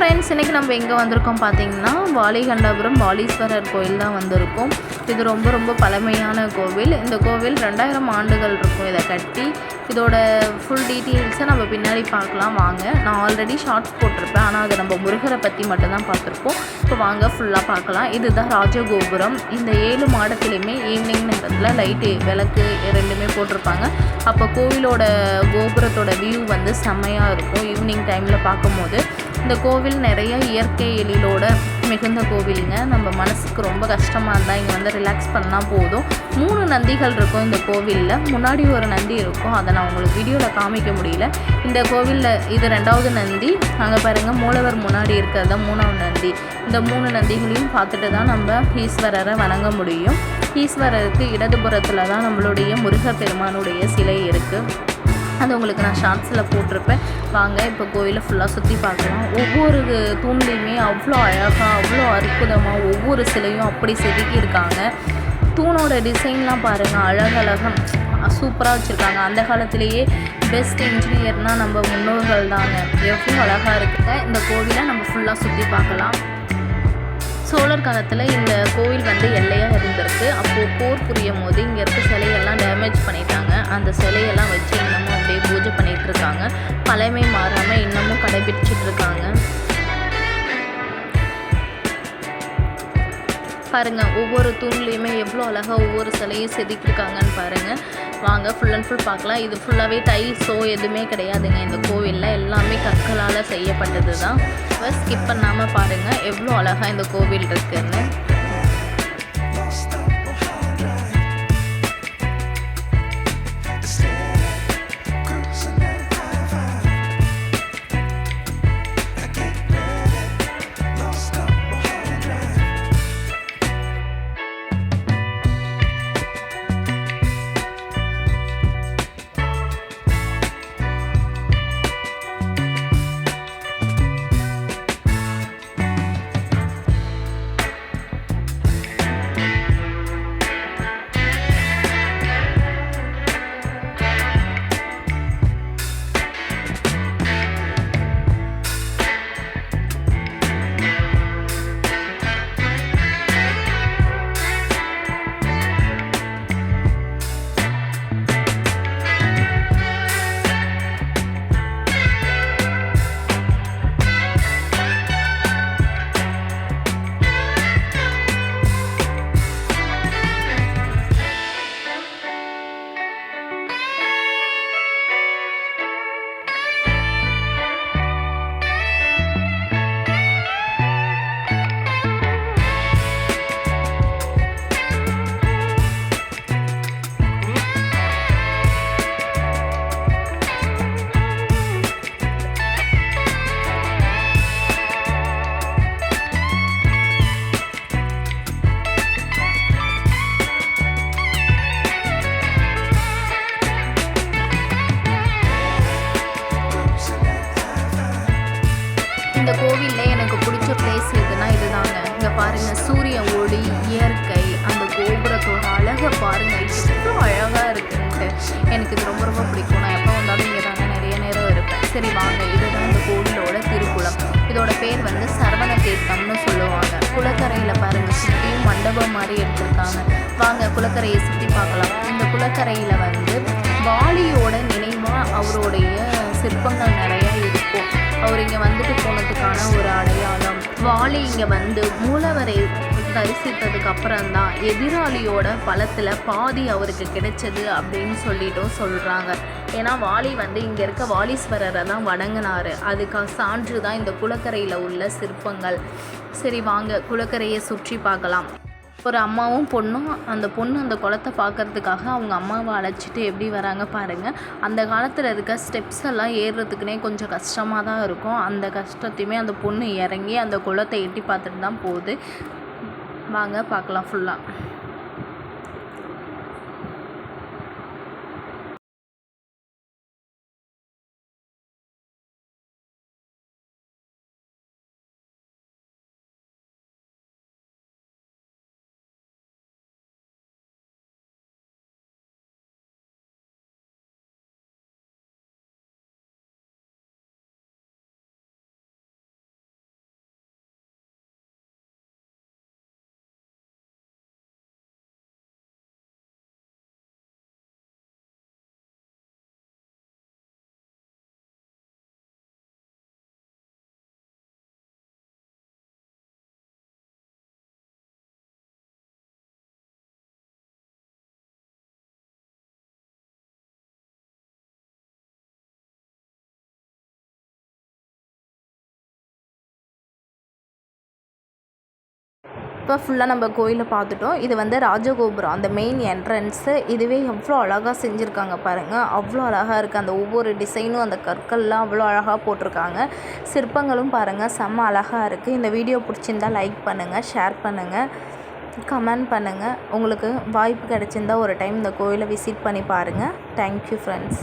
Friends இன்றைக்கி நம்ம எங்கே வந்திருக்கோம் பார்த்தீங்கன்னா வாலிகண்டாபுரம் வாலீஸ்வரர் கோயில் தான் வந்திருக்கோம். இது ரொம்ப ரொம்ப பழமையான கோவில். இந்த கோவில் ரெண்டாயிரம் ஆண்டுகள் இருக்கும் இதை கட்டி. இதோட ஃபுல் டீட்டெயில்ஸை நம்ம பின்னாடி பார்க்கலாம். வாங்க. நான் ஆல்ரெடி ஷார்ட்ஸ் போட்டிருப்பேன். ஆனால் அதை நம்ம முருகரை பற்றி மட்டும்தான் பார்த்துருப்போம். இப்போ வாங்க ஃபுல்லாக பார்க்கலாம். இதுதான் ராஜகோபுரம். இந்த ஏழு மாடத்துலையுமே ஈவினிங் நேரத்தில் லைட்டு விளக்கு ரெண்டுமே போட்டிருப்பாங்க. அப்போ கோவிலோட கோபுரத்தோட வியூ வந்து செம்மையாக இருக்கும் ஈவினிங் டைமில் பார்க்கும்போது. இந்த கோவில் நிறைய இயற்கை எழிலோட மிகுந்த கோவிலுங்க. நம்ம மனசுக்கு ரொம்ப கஷ்டமாக இருந்தால் இங்கே வந்து ரிலாக்ஸ் பண்ணால் போதும். மூணு நந்திகள் இருக்கும் இந்த கோவிலில். முன்னாடி ஒரு நந்தி இருக்கும். அதை நான் உங்களுக்கு வீடியோவில் காமிக்க முடியல. இந்த கோவிலில் இது ரெண்டாவது நந்தி. அங்கே பாருங்கள் மூலவர் முன்னாடி இருக்கிறது மூணாவது நந்தி. இந்த மூணு நந்திகளையும் பார்த்துட்டு தான் நம்ம ஈஸ்வரரை வணங்க முடியும். ஈஸ்வரருக்கு இடதுபுறத்தில் தான் நம்மளுடைய முருகப்பெருமானுடைய சிலை இருக்குது அது உங்களுக்கு நான் ஷார்ட்ஸில் போட்டிருப்பேன். வாங்க இப்போ கோயிலை ஃபுல்லாக சுற்றி பார்க்கலாம். ஒவ்வொரு தூண்லேயுமே அவ்வளோ அழகாக அவ்வளோ அற்புதமாக ஒவ்வொரு சிலையும் அப்படி செதுக்கியிருக்காங்க தூணோட டிசைன்லாம் பாருங்கள் அழகழகாக சூப்பராக வச்சுருக்காங்க. அந்த காலத்திலேயே பெஸ்ட் இன்ஜினியர்னால் நம்ம முன்னோர்கள் தாங்க எவ்வளோ அழகாக இருக்குங்க. இந்த கோவிலை நம்ம ஃபுல்லாக சுற்றி பார்க்கலாம். சோழர் காலத்தில் இந்த கோவில் வந்து எல்லையாக இருந்திருக்கு. அப்போது போர் புரியும் போது இங்கே இருக்க சிலையெல்லாம் டேமேஜ் பண்ணிட்டாங்க. அந்த சிலையெல்லாம் வச்சு இன்னமும் அப்படியே பூஜை பண்ணிகிட்டு இருக்காங்க. பழமை மாறாமல் இன்னமும் கடைபிடிச்சிட்டு இருக்காங்க. பாருங்கள் ஒவ்வொரு தூண்லேயுமே எவ்வளோ அழகாக ஒவ்வொரு சிலையும் செதுக்கியிருக்காங்கன்னு பாருங்கள் வாங்க ஃபுல் அண்ட் ஃபுல் பார்க்கலாம். இது ஃபுல்லாகவே டைல்ஸோ எதுவுமே கிடையாதுங்க. இந்த கோவிலில் எல்லாமே கற்களால் செய்யப்பட்டது தான் ஸ்கிப் பண்ணாமல் பாருங்கள் எவ்வளோ அழகாக இந்த கோவில் இருக்குதுன்னு பாருங்க பாருங்கள் சூரிய ஒளி இயற்கை அந்த கோபுரத்தோட அழகை பாருங்கள் எவ்வளோ அழகாக இருக்குன்ட்டு எனக்கு இது ரொம்ப ரொம்ப பிடிக்கும். நான் எப்போ வந்தாலும் இங்கே தாங்க நிறைய நேரம் இருப்பேன். சரி வாங்க. இதுதான் இந்த கோவிலோட திருக்குளம். இதோட பேர் வந்து சரவண தீர்த்தம்னு சொல்லுவாங்க. குளக்கரையில் பாருங்கள் சுற்றியும் மண்டபம் மாதிரி எடுத்திருக்காங்க. வாங்க குளக்கரையை சுற்றி பார்க்கலாம். இந்த குளக்கரையில் வந்து வாலியோட நினைவாக அவருடைய சிற்பங்கள் நிறையா இருக்கும். அவர் இங்கே வந்துட்டு வாலி இங்கே வந்து மூலவரை தரிசித்ததுக்கு அப்புறம்தான் எதிராளியோட பலத்தில் பாதி அவருக்கு கிடைச்சது அப்படின்னு சொல்லிட்டும் சொல்கிறாங்க ஏன்னா வாலி வந்து இங்கே இருக்க வாலீஸ்வரரை தான் வணங்கினார். அதுக்காக சான்று தான் இந்த குளக்கரையில் உள்ள சிற்பங்கள். சரி வாங்க குளக்கரையை சுற்றி பார்க்கலாம். ஒரு அம்மாவும் பொண்ணும் அந்த பொண்ணு அந்த குளத்தை பார்க்கறதுக்காக அவங்க அம்மாவை அழைச்சிட்டு எப்படி வராங்க பாருங்கள் அந்த காலத்தில் இருக்க ஸ்டெப்ஸ் எல்லாம் ஏறுறதுக்குனே கொஞ்சம் கஷ்டமாக தான் இருக்கும். அந்த கஷ்டத்தையுமே அந்த பொண்ணு இறங்கி அந்த குளத்தை எட்டி பார்த்துட்டு தான் போகுது. வாங்க பார்க்கலாம் ஃபுல்லாக இப்போ ஃபுல்லாக நம்ம கோயிலை பார்த்துட்டோம். இது வந்து ராஜகோபுரம். அந்த மெயின் என்ட்ரன்ஸு இதுவே எவ்வளோ அழகாக செஞ்சுருக்காங்க பாருங்கள் அவ்வளோ அழகாக இருக்குது அந்த ஒவ்வொரு டிசைனும் அந்த கற்கள்லாம் அவ்வளோ அழகாக போட்டிருக்காங்க. சிற்பங்களும் பாருங்கள் செம்ம அழகாக இருக்குது இந்த வீடியோ பிடிச்சிருந்தா லைக் பண்ணுங்கள் ஷேர் பண்ணுங்கள் கமெண்ட் பண்ணுங்கள் உங்களுக்கு வாய்ப்பு கிடச்சிருந்தா ஒரு டைம் இந்த கோயிலை விசிட் பண்ணி பாருங்கள் தேங்க்யூ ஃப்ரெண்ட்ஸ்